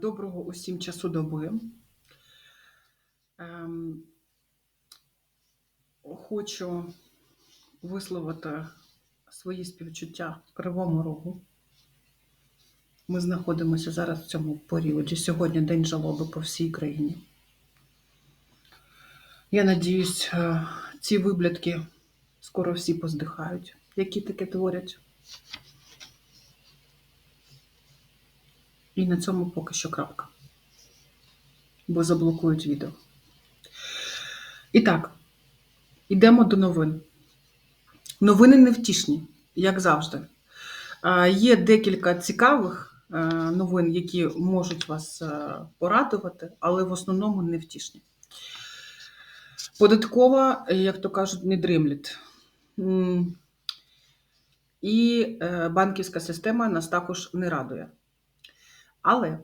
Доброго усім часу доби. Ем, Хочу висловити свої співчуття Кривому Рогу. Ми знаходимося зараз в цьому періоді. Сьогодні День жалоби по всій країні. Я надіюсь, е, ці виблядки скоро всі поздихають, які таке творять. І на цьому поки що крапка. Бо заблокують відео. І так, йдемо до новин. Новини невтішні, як завжди. Є декілька цікавих е, новин, які можуть вас е, порадувати, але в основному невтішні. Податкова, як то кажуть, не дремлять. І е, банківська система нас також не радує. Але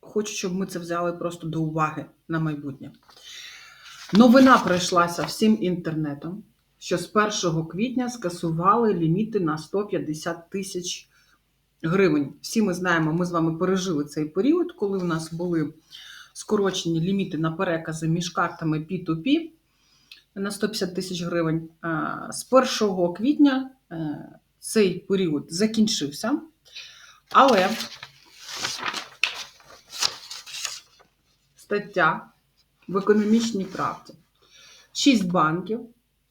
хочу, щоб ми це взяли просто до уваги на майбутнє. Новина пройшлася всім інтернетом, що з 1 квітня скасували ліміти на 150 тисяч гривень. Всі ми знаємо, ми з вами пережили цей період, коли у нас були скорочені ліміти на перекази між картами P2P на 150 тисяч гривень. З 1 квітня е, цей період закінчився. Але стаття в економічній правді. Шість банків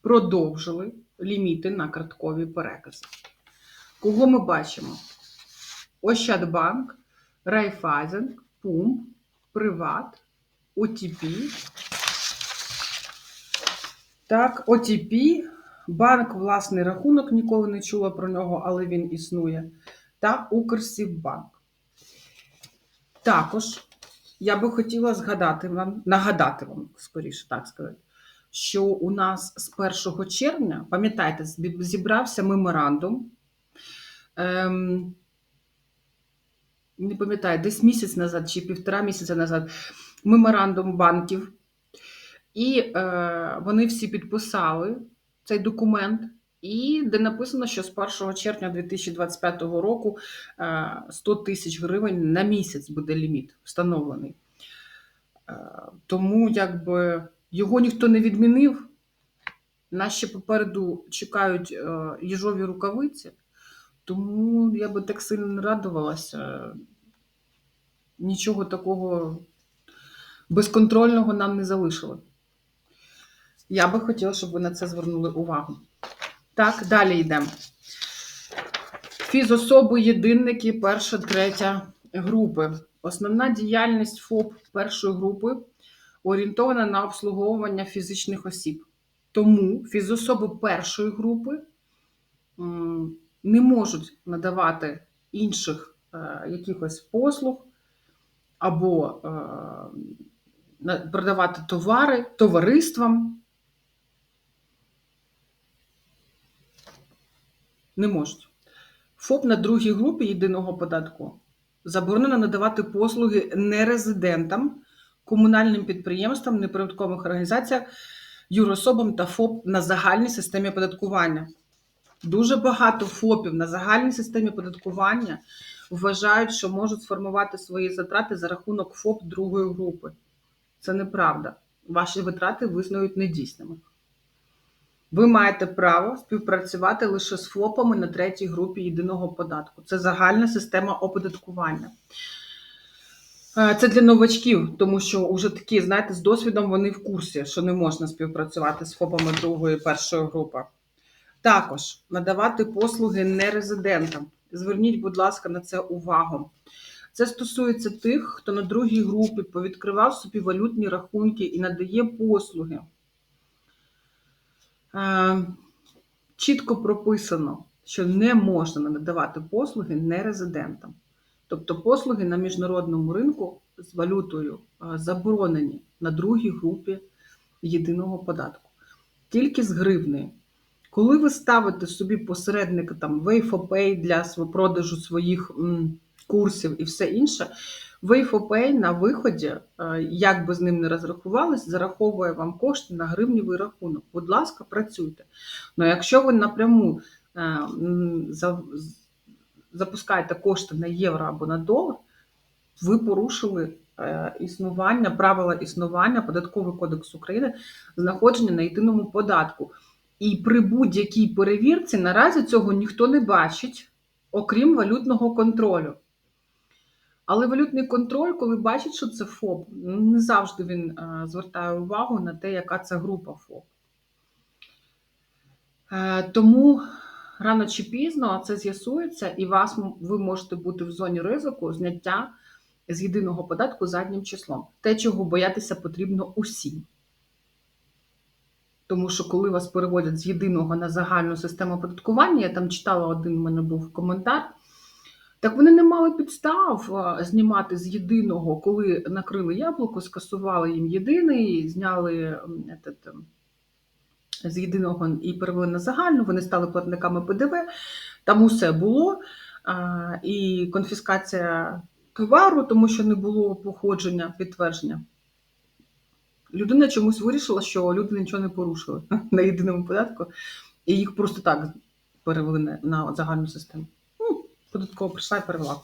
продовжили ліміти на карткові перекази. Кого ми бачимо? Ощадбанк, Райфайзен, Пумп, Приват, ОТП. Так, ОТП, банк, власний рахунок, ніколи не чула про нього, але він існує та Укрсіббанк. Також я би хотіла згадати вам, нагадати вам, скоріше так сказати, що у нас з 1 червня, пам'ятаєте, зібрався меморандум. Ем, не пам'ятаю, десь місяць назад чи півтора місяця назад меморандум банків. І е, вони всі підписали цей документ, і де написано, що з 1 червня 2025 року е, 100 тисяч гривень на місяць буде ліміт встановлений. Е, Тому якби його ніхто не відмінив. Нас ще попереду чекають е, їжові рукавиці, тому я би так сильно не радувалася. Нічого такого безконтрольного нам не залишили. Я би хотіла, щоб ви на це звернули увагу. Так, далі йдемо. Фізособи, єдинники, перша, третя групи. Основна діяльність ФОП першої групи орієнтована на обслуговування фізичних осіб. Тому фізособи першої групи не можуть надавати інших е, якихось послуг або е, продавати товари товариствам. Не можуть. ФОП на другій групі єдиного податку заборонено надавати послуги нерезидентам, комунальним підприємствам, неприбуткових організаціям, юрособам та ФОП на загальній системі оподаткування. Дуже багато ФОПів на загальній системі оподаткування вважають, що можуть сформувати свої затрати за рахунок ФОП другої групи. Це неправда. Ваші витрати визнають недійсними. Ви маєте право співпрацювати лише з ФОПами на третій групі єдиного податку. Це загальна система оподаткування. Е, Це для новачків, тому що вже такі, знаєте, з досвідом вони в курсі, що не можна співпрацювати з ФОПами другої першої групи. Також надавати послуги нерезидентам. Зверніть, будь ласка, на це увагу. Це стосується тих, хто на другій групі повідкривав собі валютні рахунки і надає послуги. Чітко прописано, що не можна надавати послуги нерезидентам. Тобто послуги на міжнародному ринку з валютою заборонені на другій групі єдиного податку. Тільки з гривнею. Коли ви ставите собі посередника там Wayfopay для продажу своїх курсів і все інше, Wayfopay на виході, е, як би з ним не розрахувались, зараховує вам кошти на гривневий рахунок. Будь ласка, працюйте. Ну якщо ви напряму е, за- запускаєте кошти на євро або на долар, ви порушили е, існування, правила існування Податковий кодекс України, знаходження на єдиному податку. І при будь-якій перевірці наразі цього ніхто не бачить, окрім валютного контролю. Але валютний контроль, коли бачить, що це ФОП, не завжди він е, звертає увагу на те, яка це група ФОП. Е, Тому рано чи пізно це з'ясується, і вас ви можете бути в зоні ризику зняття з єдиного податку заднім числом. Те, чого боятися потрібно усім. Тому що коли вас переводять з єдиного на загальну систему оподаткування, я там читала один, в мене був коментар. Так вони не мали підстав знімати з єдиного, коли накрили яблуко, скасували їм єдиний, зняли м, етот, ем, з єдиного і перевели на загальну. Вони стали платниками ПДВ. Там усе було. І конфіскація товару, тому що не було походження, підтвердження. Людина чомусь вирішила, що люди нічого не порушили на єдиному податку, і їх просто так перевели на загальну систему. Податково прийшла і перевела.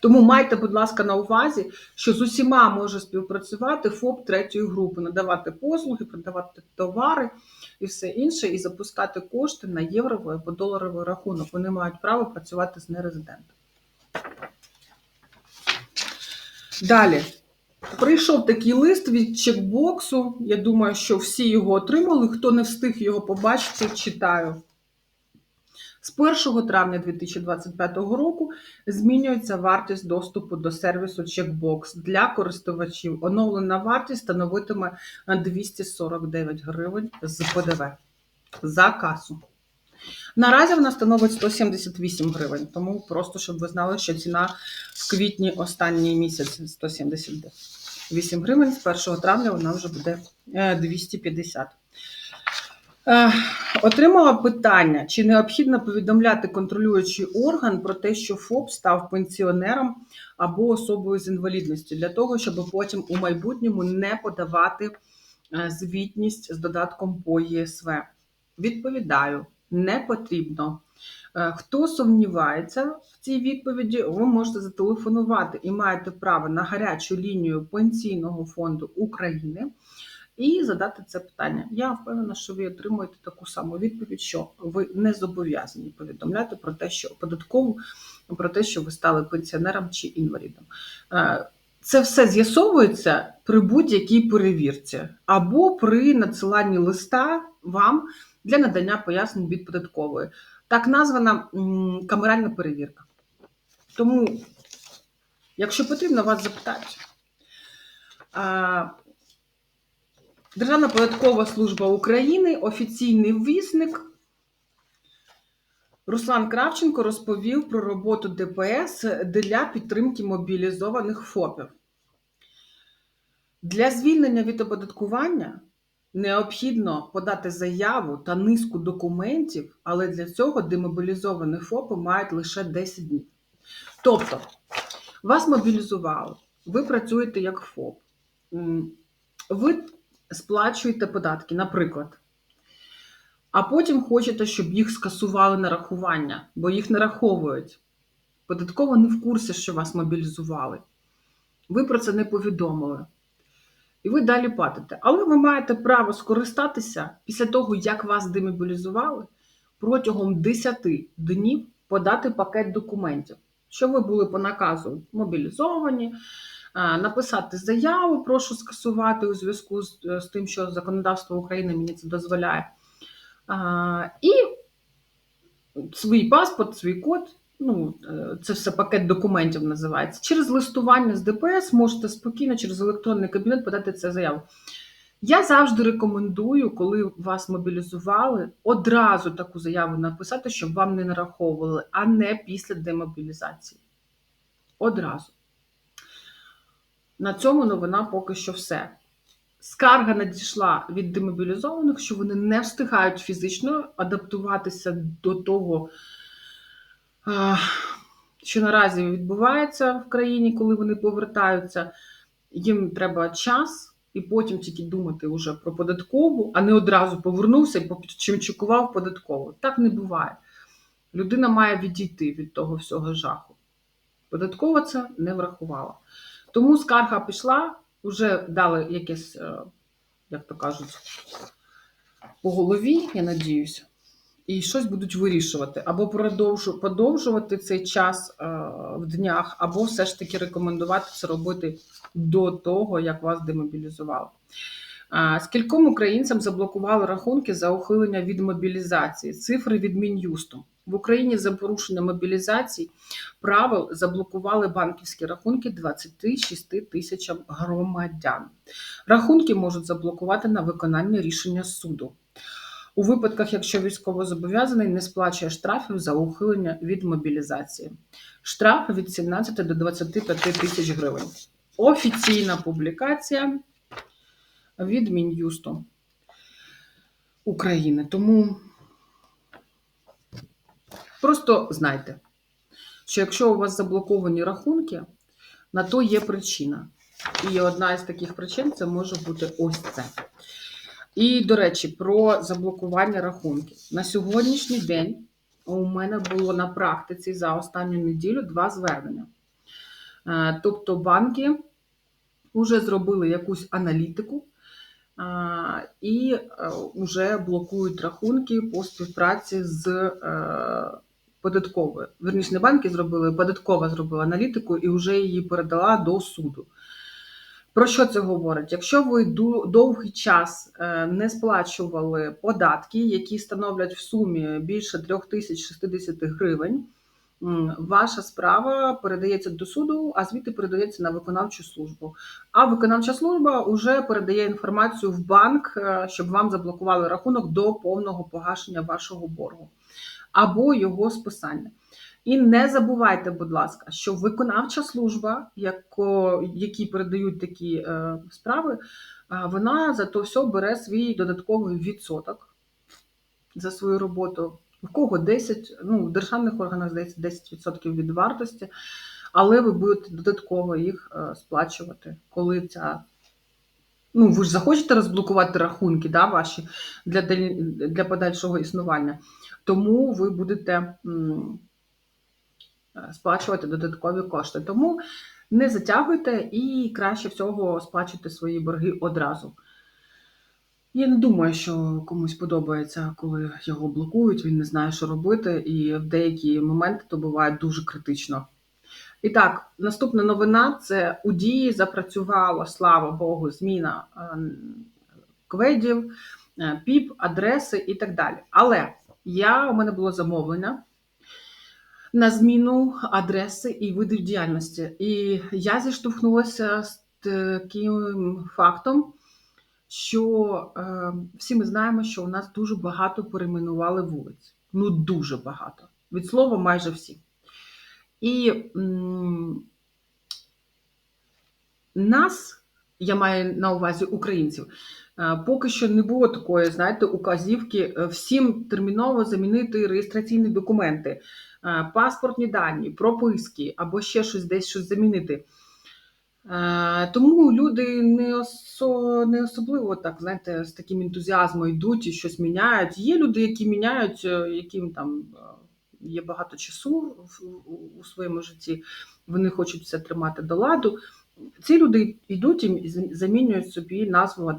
Тому майте, будь ласка, на увазі, що з усіма може співпрацювати ФОП третьої групи, надавати послуги, продавати товари і все інше, і запускати кошти на євровий або доларовий рахунок. Вони мають право працювати з нерезидентом. Далі. Прийшов такий лист від чекбоксу. Я думаю, що всі його отримали. Хто не встиг його побачити, читаю. З 1 травня 2025 року змінюється вартість доступу до сервісу Checkbox для користувачів. Оновлена вартість становитиме 249 гривень з ПДВ за касу. Наразі вона становить 178 гривень, тому просто щоб ви знали, що ціна в квітні останній місяць 178 гривень, з 1 травня вона вже буде е, 250. Е, Отримала питання, чи необхідно повідомляти контролюючий орган про те, що ФОП став пенсіонером або особою з інвалідністю, для того, щоб потім у майбутньому не подавати е, звітність з додатком по ЄСВ. Відповідаю, не потрібно. Е, Хто сумнівається в цій відповіді, ви можете зателефонувати і маєте право на гарячу лінію Пенсійного фонду України і задати це питання. Я впевнена, що ви отримуєте таку саму відповідь, що ви не зобов'язані повідомляти про те, що податкову про те, що ви стали пенсіонером чи інвалідом. Е, Це все з'ясовується при будь-якій перевірці або при надсиланні листа вам для надання пояснень від податкової. Так названа камеральна перевірка. Тому, якщо потрібно, вас запитають. Державна податкова служба України, офіційний ввісник. Руслан Кравченко розповів про роботу ДПС для підтримки мобілізованих ФОПів. Для звільнення від оподаткування необхідно подати заяву та низку документів, але для цього демобілізовані ФОПи мають лише 10 днів. Тобто, вас мобілізували, ви працюєте як ФОП, ви сплачуєте податки, наприклад. А потім хочете, щоб їх скасували нарахування, бо їх нараховують. Податково не в курсі, що вас мобілізували. Ви про це не повідомили. І ви далі платите. Але ви маєте право скористатися після того, як вас демобілізували, протягом 10 днів подати пакет документів, що ви були по наказу мобілізовані, написати заяву, прошу скасувати у зв'язку з, з тим, що законодавство України мені це дозволяє. А, І свій паспорт, свій код. Ну, е, це все пакет документів називається. Через листування з ДПС можете спокійно через електронний кабінет подати це заяву. Я завжди рекомендую, коли вас мобілізували, одразу таку заяву написати, щоб вам не нараховували, а не після демобілізації. Одразу. На цьому новина поки що все. Скарга надійшла від демобілізованих, що вони не встигають фізично адаптуватися до того, що наразі відбувається в країні, коли вони повертаються. Їм треба час, і потім тільки думати вже про податкову, а не одразу повернувся і чимчикував податкову. Так не буває. Людина має відійти від того всього жаху. Податкова це не врахувала. Тому скарга пішла, вже дали якесь, е, як то кажуть, по голові, я надіюся, і щось будуть вирішувати. Або продовжу, подовжувати цей час е, в днях, або все ж таки рекомендувати це робити до того, як вас демобілізували. Скільком українцям заблокували рахунки за ухилення від мобілізації? Цифри від Мін'юсту. В Україні за порушення мобілізації правил заблокували банківські рахунки 26 тисячам громадян. Рахунки можуть заблокувати на виконання рішення суду. У випадках, якщо військовозобов'язаний не сплачує штрафів за ухилення від мобілізації. Штраф від 17 до 25 тисяч гривень. Офіційна публікація від Мін'юсту України. Тому просто знайте, що якщо у вас заблоковані рахунки, на то є причина. І одна із таких причин це може бути ось це. І, до речі, про заблокування рахунків. На сьогоднішній день у мене було на практиці за останню неділю два звернення. Е, Тобто банки вже зробили якусь аналітику і вже блокують рахунки по співпраці з податковою. Верніше, не банки зробили, податкова зробила аналітику і вже її передала до суду. Про що це говорить? Якщо ви довгий час е, не сплачували податки, які становлять в сумі більше 3060 гривень, ваша справа передається до суду, а звідти передається на виконавчу службу. А виконавча служба вже передає інформацію в банк, е, щоб вам заблокували рахунок до повного погашення вашого боргу або його списання. І не забувайте, будь ласка, що виконавча служба, яко, які передають такі е, справи, а, вона за то все бере свій додатковий відсоток за свою роботу. У кого 10, ну, в державних органах здається 10% від вартості, але ви будете додатково їх е, сплачувати, коли ця. Ну, ви ж захочете розблокувати рахунки да, ваші для, для подальшого існування. Тому ви будете м, е, сплачувати додаткові кошти. Тому не затягуйте і краще всього сплачуйте свої борги одразу. Я не думаю, що комусь подобається, коли його блокують, він не знає, що робити, і в деякі моменти то буває дуже критично. І так, наступна новина це у дії запрацювала, слава Богу, зміна е, кведів, е, піп, адреси і так далі. Але я, у мене було замовлення на зміну адреси і видів діяльності. І я зіштовхнулася з таким фактом, що е, всі ми знаємо, що у нас дуже багато перейменували вулиць. Ну, дуже багато. Від слова, майже всі. І м, нас, я маю на увазі українців, е, поки що не було такої, знаєте, указівки е, всім терміново замінити реєстраційні документи, е, паспортні дані, прописки або ще щось десь щось замінити. Е, Тому люди не, осо, не особливо так, знаєте, з таким ентузіазмом йдуть і щось міняють. Є люди, які міняють, е, яким там е, є багато часу у- своєму житті, вони хочуть все тримати до ладу. Ці люди йдуть і замінюють собі назву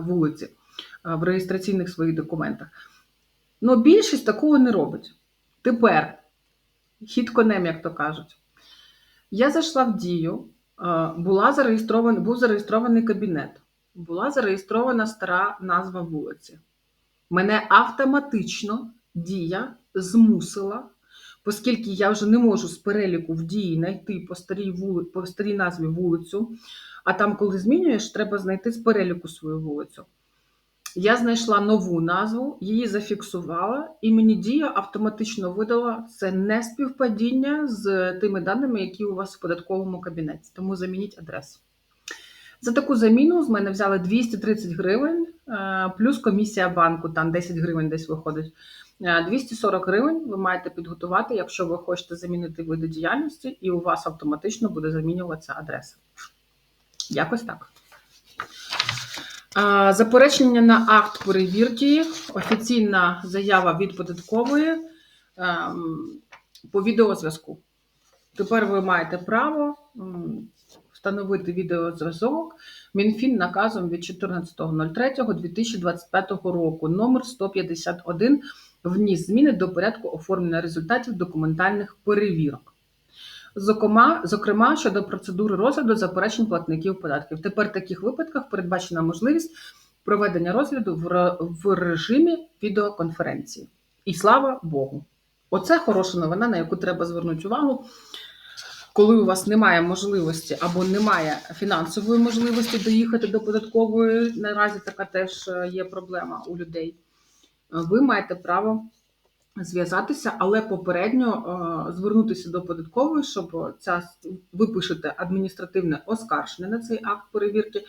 вулиці в реєстраційних своїх документах. Ну, більшість такого не робить. Тепер хід конем, як то кажуть. Я зайшла в дію, е, була зареєстрована, був зареєстрований кабінет, була зареєстрована стара назва вулиці. Мене автоматично дія змусила, оскільки я вже не можу з переліку в дії знайти по старій, вули, по старій назві вулицю, а там, коли змінюєш, треба знайти з переліку свою вулицю. Я знайшла нову назву, її зафіксувала, і мені дія автоматично видала це не співпадіння з тими даними, які у вас в податковому кабінеті. Тому замініть адресу. За таку заміну з мене взяли 230 гривень, е, плюс комісія банку, там 10 гривень десь виходить. Е, 240 гривень ви маєте підготувати, якщо ви хочете замінити види діяльності, і у вас автоматично буде замінюватися адреса. Якось так. Заперечення на акт перевірки, офіційна заява від податкової ем, по відеозв'язку. Тепер ви маєте право встановити відеозв'язок Мінфін наказом від 14.03.2025 року номер 151 вніс зміни до порядку оформлення результатів документальних перевірок. Зокрема, зокрема, щодо процедури розгляду заперечень платників податків. Тепер в таких випадках передбачена можливість проведення розгляду в режимі відеоконференції. І слава Богу! Оце хороша новина, на яку треба звернути увагу. Коли у вас немає можливості або немає фінансової можливості доїхати до податкової, наразі така теж е, є проблема у людей. Ви маєте право зв'язатися, але попередньо е, звернутися до податкової, щоб ця ви пишете адміністративне оскарження на цей акт перевірки.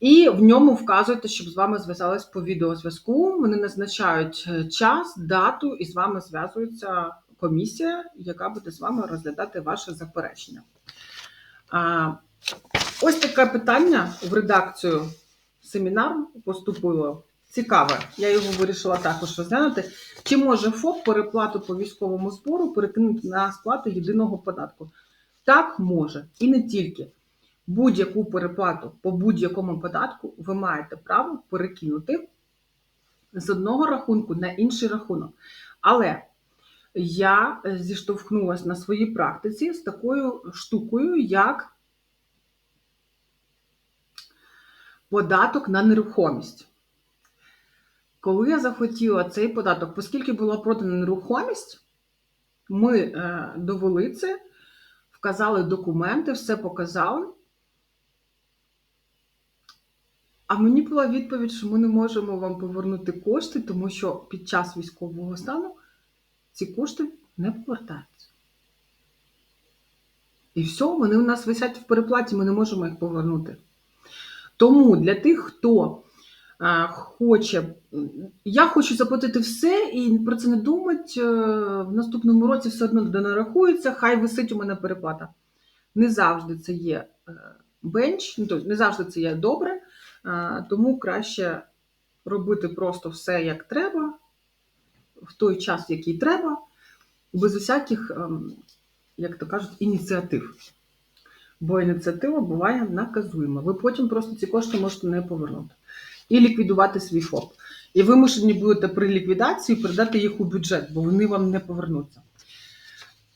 І в ньому вказуєте, щоб з вами зв'язались по відеозв'язку. Вони назначають е, час, дату, і з вами зв'язується комісія, яка буде з вами розглядати ваше заперечення. Ось таке питання в редакцію семінару поступило. Цікаве, я його вирішила також розглянути. Чи може ФОП переплату по військовому збору перекинути на сплату єдиного податку? Так, може. І не тільки. Будь-яку переплату по будь-якому податку ви маєте право перекинути з одного рахунку на інший рахунок. Але я зіштовхнулася на своїй практиці з такою штукою, як податок на нерухомість. Коли я захотіла цей податок, оскільки була продана нерухомість, ми е, довели це, вказали документи, все показали. А мені була відповідь, що ми не можемо вам повернути кошти, тому що під час військового стану ці кошти не повертаються. І все, вони у нас висять в переплаті, ми не можемо їх повернути. Тому для тих, хто хоче, я хочу заплатити все і про це не думати. е, В наступному році все одно не нарахується, хай висить у мене переплата. Не завжди це є е, бенч, ну, не завжди це є добре, е, тому краще робити просто все як треба, в той час, який треба, без усяких, ем, як то кажуть, ініціатив. Бо ініціатива буває наказуєма. Ви потім просто ці кошти можете не повернути. І ліквідувати свій ФОП. І вимушені будете при ліквідації передати їх у бюджет, бо вони вам не повернуться.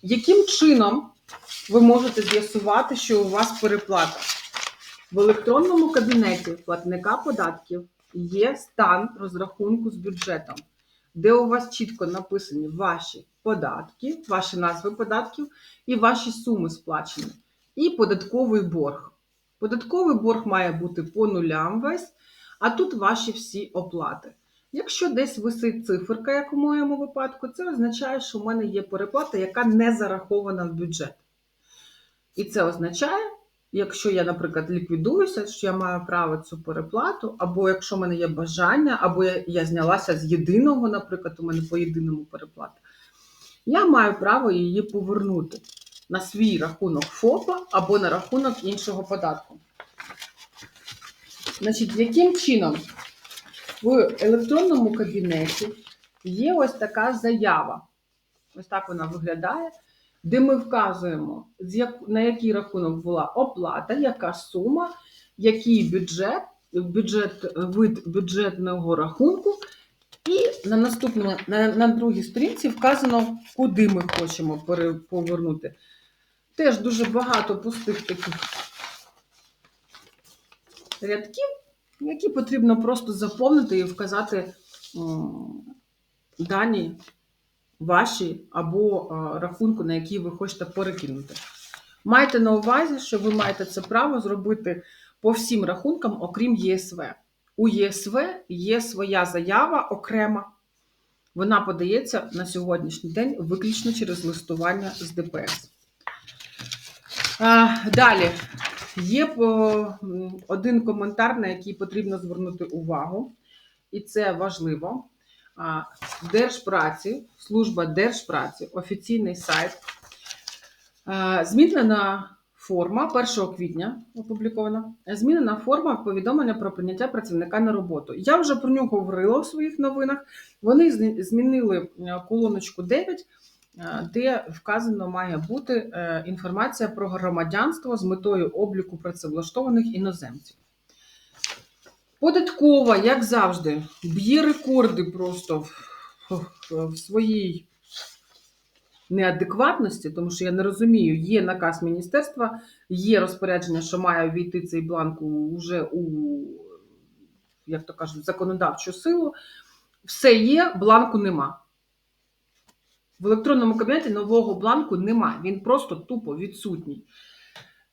Яким чином ви можете з'ясувати, що у вас переплата? В електронному кабінеті платника податків є стан розрахунку з бюджетом, де у вас чітко написані ваші податки, ваші назви податків і ваші суми сплачені, і податковий борг. Податковий борг має бути по нулям весь, а тут ваші всі оплати. Якщо десь висить циферка, як у моєму випадку, це означає, що в мене є переплата, яка не зарахована в бюджет. І це означає, якщо я, наприклад, ліквідуюся, що я маю право цю переплату, або якщо в мене є бажання, або я, я знялася з єдиного, наприклад, у мене по єдиному переплата, я маю право її повернути на свій рахунок ФОПа або на рахунок іншого податку. Значить, яким чином в електронному кабінеті є ось така заява. Ось так вона виглядає, де ми вказуємо, на який рахунок була оплата, яка сума, який бюджет, бюджет, вид бюджетного рахунку, і на наступному, на, на другій сторінці вказано, куди ми хочемо повернути. Теж дуже багато пустих таких рядків, які потрібно просто заповнити і вказати дані ваші або рахунку, на який ви хочете перекинути. Майте на увазі, що ви маєте це право зробити по всім рахункам, окрім ЄСВ. У ЄСВ є своя заява окрема. Вона подається на сьогоднішній день виключно через листування з ДПС. Далі є один коментар, на який потрібно звернути увагу, і це важливо. Держпраці, служба Держпраці, офіційний сайт. Змінена форма 1 квітня опублікована. Змінена форма повідомлення про прийняття працівника на роботу. Я вже про нього говорила у своїх новинах. Вони змінили е, колоночку 9, е, де вказано має бути е, інформація про громадянство з метою обліку працевлаштованих іноземців. Податкова, як завжди, б'є рекорди просто в, в, своїй неадекватності, тому що я не розумію, є наказ міністерства, є розпорядження, що має війти цей бланк у- вже у, як то кажуть, законодавчу силу. Все є, бланку нема. В електронному кабінеті нового бланку нема. Він просто тупо відсутній.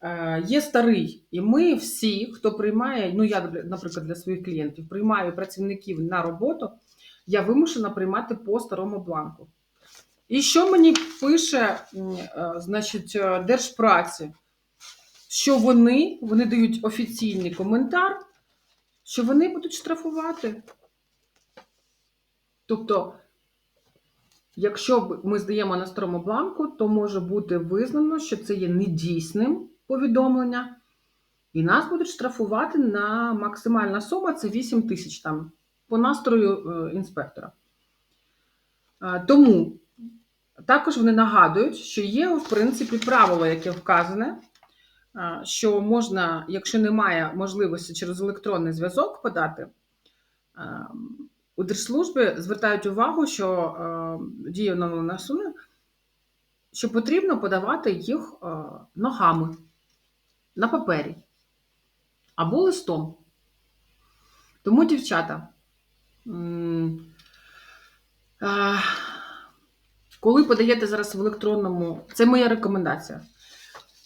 Е, Є старий, і ми всі, хто приймає, ну я, наприклад, для своїх клієнтів приймаю працівників на роботу, я вимушена приймати по старому бланку. І що мені пише, е, значить, е, Держпраці? Що вони, вони дають офіційний коментар, що вони будуть штрафувати. Тобто, якщо ми здаємо на старому бланку, то може бути визнано, що це є недійсним повідомлення, і нас будуть штрафувати на максимальна сума це 8 тисяч там по настрою е, інспектора. Тому також вони нагадують, що є, в принципі, правило, яке вказане, що можна, якщо немає можливості через електронний зв'язок подати, а, у держслужбі звертають увагу, що а, діє оновлена сума, що потрібно подавати їх а, ногами на папері або листом. Тому, дівчата, м, коли подаєте зараз в електронному, це моя рекомендація.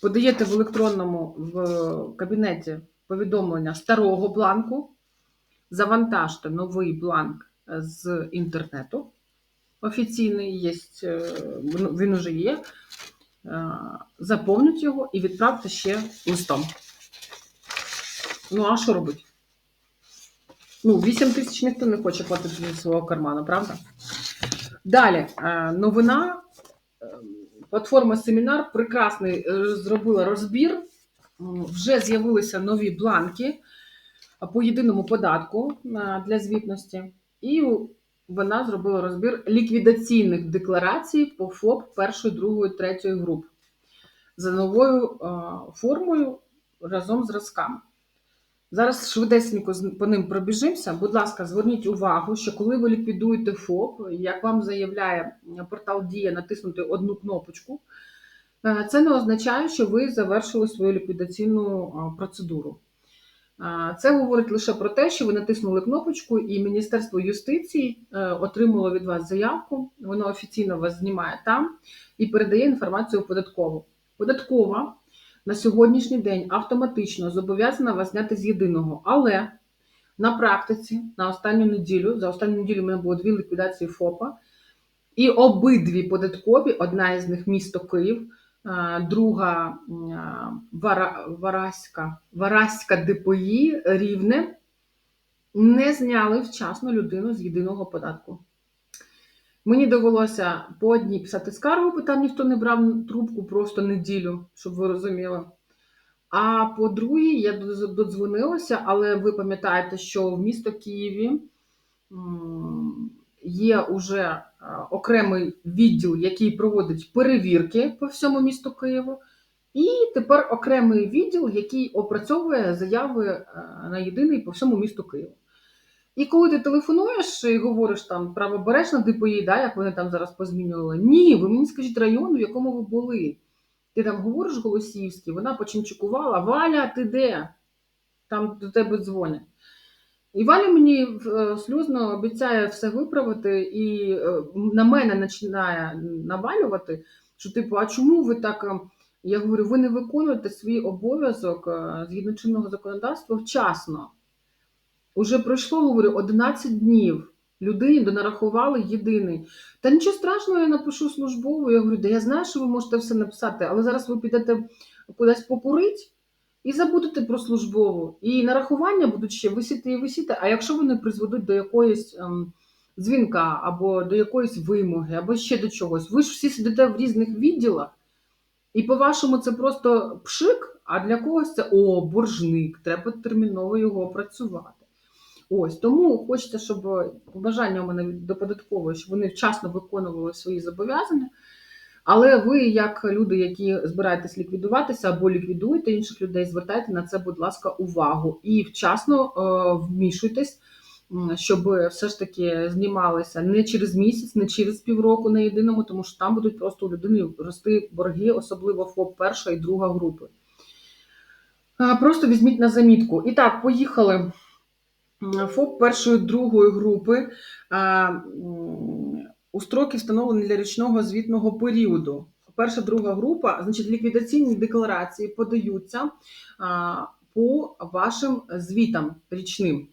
Подаєте в електронному в кабінеті повідомлення старого бланку, завантажте новий бланк з інтернету. Офіційний є, е, він він уже є. Е, Заповніть його і відправте ще листом. Ну, а що робити? Ну, 8 тисяч ніхто не хоче платити зі свого карману, правда? Далі, е, новина. Е, Платформа семінар прекрасний е, зробила розбір. Вже з'явилися нові бланки по єдиному податку е, для звітності. І вона зробила розбір ліквідаційних декларацій по ФОП першої, другої, третьої груп за новою е, формою разом з зразками. Зараз швидесенько по ним пробіжимося. Будь ласка, зверніть увагу, що коли ви ліквідуєте ФОП, як вам заявляє портал Дія натиснути одну кнопочку, е, це не означає, що ви завершили свою ліквідаційну процедуру. Це говорить лише про те, що ви натиснули кнопочку, і Міністерство юстиції е, отримало від вас заявку. Воно офіційно вас знімає там і передає інформацію податкову. Податкова на сьогоднішній день автоматично зобов'язана вас зняти з єдиного. Але на практиці, на останню неділю, за останню неділю в мене було дві ліквідації ФОПа, і обидві податкові, одна із них місто Київ, друга м, а, Вара, Вараська, Вараська ДПІ Рівне, не зняли вчасно людину з єдиного податку. Мені довелося по одній писати скаргу, там ніхто не брав трубку просто неділю, щоб ви розуміли. А по другій я додзвонилася, але ви пам'ятаєте, що в місто Києві є уже е, окремий відділ, який проводить перевірки по всьому місту Києву, і тепер окремий відділ, який опрацьовує заяви е, на єдиний по всьому місту Києву. І коли ти телефонуєш і говориш там правобережна ДПІ, да, як вони там зараз позмінювали, ні, ви мені скажіть район, в якому ви були. Ти там говориш Голосіївський, вона починчикувала, Валя, ти де? Там до тебе дзвонять. І Валя мені е, сльозно обіцяє все виправити, і е, на мене починає навалювати, що типу, а чому ви так? е, Я говорю, ви не виконуєте свій обов'язок згідно чинного законодавства вчасно. Уже пройшло, говорю, 11 днів. Людині донарахували єдиний. Та нічого страшного, я напишу службову. Я говорю, да я знаю, що ви можете все написати, але зараз ви підете кудись покурить і забудете про службову. І нарахування будуть ще висіти і висіти. А якщо вони призведуть до якоїсь ем, дзвінка або до якоїсь вимоги, або ще до чогось, ви ж всі сидите в різних відділах. І по-вашому, це просто пшик, а для когось це о, боржник, треба терміново його опрацювати. Ось тому хочеться, щоб побажання у мене до податкової, щоб вони вчасно виконували свої зобов'язання. Але ви, як люди, які збираєтесь ліквідуватися або ліквідуєте інших людей, звертайте на це, будь ласка, увагу і вчасно е, вмішуйтесь, щоб все ж таки знімалися не через місяць, не через півроку на єдиному, тому що там будуть просто у людини рости борги, особливо ФОП перша і друга групи. Е, Просто візьміть на замітку. І так, поїхали. ФОП першої другої групи м, у строки встановлені для річного звітного періоду. Перша друга група, значить, ліквідаційні декларації подаються по вашим звітам річним.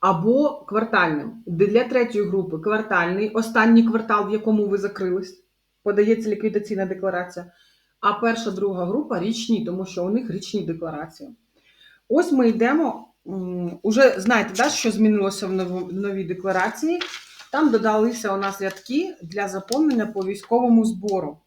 Або квартальним. Для третьої групи квартальний, останній квартал, в якому ви закрились, подається ліквідаційна декларація. А перша друга група річні, тому що у них річні декларації. Ось ми йдемо. Уже знаєте, да, що змінилося в новій декларації. Там додалися у нас рядки для заповнення по військовому збору.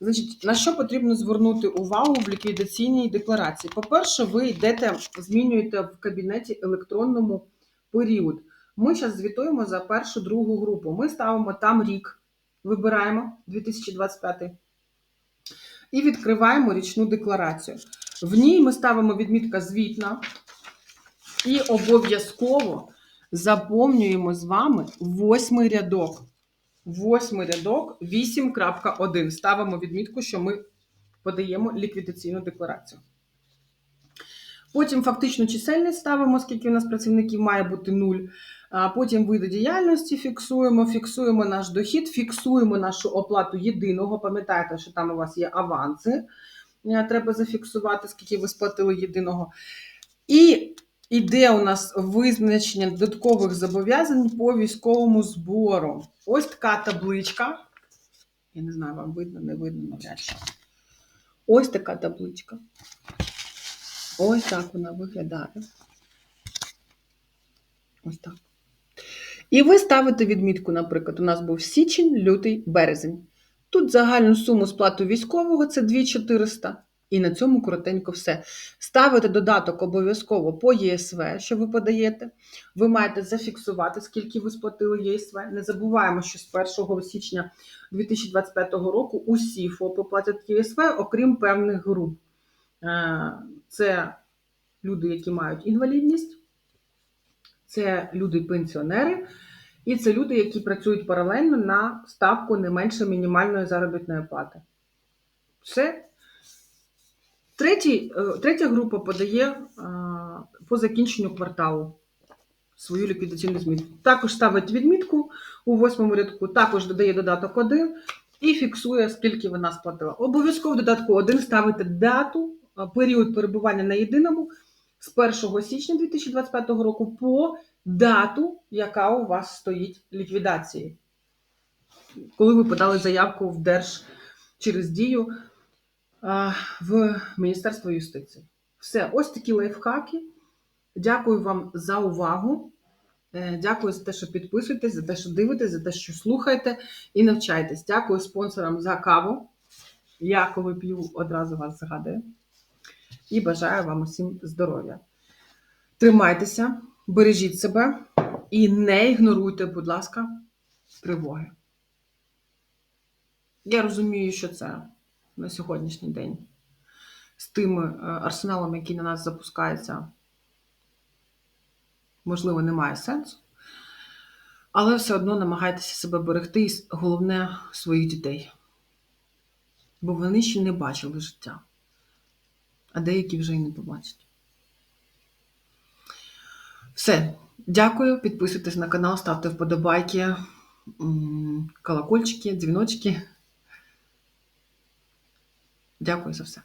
Значить, на що потрібно звернути увагу в ліквідаційній декларації? По-перше, ви йдете, змінюєте в кабінеті електронному період. Ми зараз звітуємо за першу другу групу. Ми ставимо там рік, вибираємо 2025 і відкриваємо річну декларацію. В ній ми ставимо відмітка звітна і обов'язково заповнюємо з вами восьмий рядок. Восьмий рядок 8.1. Ставимо відмітку, що ми подаємо ліквідаційну декларацію. Потім фактичну чисельність ставимо, скільки у нас працівників має бути 0. А Потім види діяльності фіксуємо, фіксуємо наш дохід, фіксуємо нашу оплату єдиного. Пам'ятаєте, що там у вас є аванси. Е, Треба зафіксувати, скільки ви сплатили єдиного. І іде у нас визначення додаткових зобов'язань по військовому збору. Ось така табличка. Я не знаю, вам видно, не видно навряд чи. Ось така табличка. Ось так вона виглядає. Ось так. І ви ставите відмітку, наприклад, у нас був січень, лютий, березень. Тут загальну суму сплату військового це 2400. І на цьому коротенько все. Ставите додаток обов'язково по ЄСВ, що ви подаєте. Ви маєте зафіксувати, скільки ви сплатили ЄСВ. Не забуваємо, що з 1 січня 2025 року усі ФОПи платять ЄСВ, окрім певних груп. Е, Це люди, які мають інвалідність, це люди-пенсіонери, і це люди, які працюють паралельно на ставку не менше мінімальної заробітної плати. Все. Третій, е, третя група подає е, по закінченню кварталу свою ліквідаційну змітку. Також ставить відмітку у восьмому рядку, також додає додаток 1 і фіксує, скільки вона сплатила. Обов'язково в додатку 1 ставите дату, е, період перебування на єдиному з 1 січня 2025 року по дату, яка у вас стоїть ліквідації. Коли ви подали заявку в Держ через дію в Міністерство юстиції. Все, ось такі лайфхаки. Дякую вам за увагу. Е, Дякую за те, що підписуєтесь, за те, що дивитесь, за те, що слухаєте і навчаєтесь. Дякую спонсорам за каву. Я, коли п'ю, одразу вас згадую. І бажаю вам усім здоров'я. Тримайтеся, бережіть себе і не ігноруйте, будь ласка, тривоги. Я розумію, що це на сьогоднішній день з тим е, арсеналом, який на нас запускається, можливо, немає сенсу. Але все одно намагайтеся себе берегти і головне своїх дітей. Бо вони ще не бачили життя, а деякі вже й не побачать. Все. Дякую. Підписуйтесь на канал, ставте вподобайки, колокольчики, дзвіночки. Дякую за все.